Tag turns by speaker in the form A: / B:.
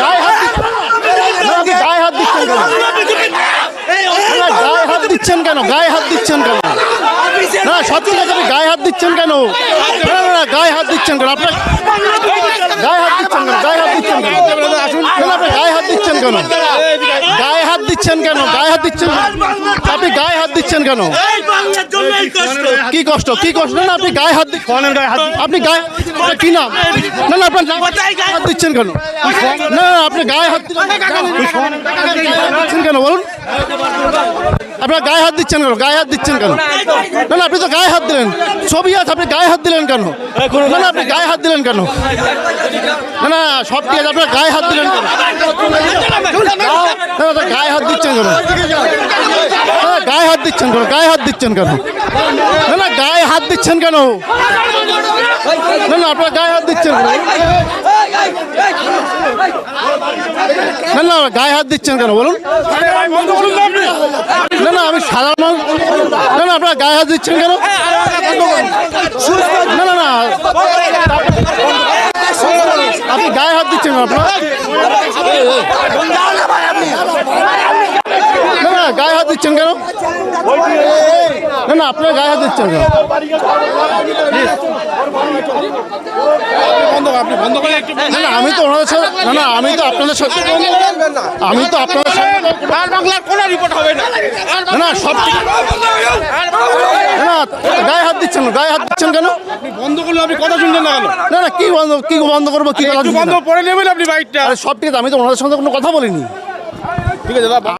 A: গায়ে হাত দিচ্ছেন কেন? গায়ে হাত দিচ্ছেন কেন গায়ে হাত দিচ্ছেন কেন গায়ে হাত দিচ্ছেন কেন না গায়ে হাত দিচ্ছেন কেন আপনার গায়ে হাত দিচ্ছেন গায়ে হাত দিচ্ছেন আসুন গায়ে হাত দিচ্ছেন কেন গায়ে দিচ্ছেন কেন গায়ে হাত দিচ্ছেন আপনি গায়ে হাত দিচ্ছেন কেন
B: এই কষ্ট
A: কি কষ্ট কি কষ্ট না না, আপনি গায়ে হাত দিচ্ছেন আপনি গায়ে কি নাম না না আপনার
B: গায়ে-
A: হাত দিচ্ছেন কেন না না, আপনি গায়ে হাত দিচ্ছেন দিচ্ছেন কেন বলুন আপনার গায়ে হাত দিচ্ছেন কেন গায়ে হাত দিচ্ছেন কেন না না আপনি তো গায়ে হাত দিলেন ছবি আছে আপনি গায়ে হাত দিলেন কেন না না আপনি গায়ে হাত দিলেন কেন না না সব ঠিক আছে আপনার গায়ে হাত দিলেন কেন না না, গায়ে হাত দিচ্ছেন কেন? না, গায়ে হাত দিচ্ছেন কেন? গায়ে হাত দিচ্ছেন কেন? না না গায়ে হাত দিচ্ছেন কেন? না না আপনার গায়ে হাত দিচ্ছেন না না গায়ে হাত দিচ্ছেন কেন? বলুন। না না আমি সাধারণ না না আপনার গায়ে হাত দিচ্ছেন কেন না না না আপনি গায়ে হাত দিচ্ছেন আপনার? না না গায়ে হাত দিচ্ছেন কেন? না না আপনার গায়ে হাত দিচ্ছেন কেন? না না আমি তো ওনাদের সাথে না না আমি তো আপনাদের সাথে আমি তো আপনাদের সাথে
C: বাংলার কোনো রিপোর্ট হবে না।
A: সব ঠিক- না গায়ে হাত দিচ্ছেন গায়ে হাত দিচ্ছেন কেন?
C: বন্ধ করলে আপনি কথা শুনছেন না কেন?
A: না না কি বন্ধ কি বন্ধ করব কি কথা
C: বন্ধ পরে নেবেন আপনি বাইকটা।
A: সব ঠিক আছে আমি তো ওনাদের সঙ্গে কোনো কথা বলিনি।
C: ঠিক আছে দাদা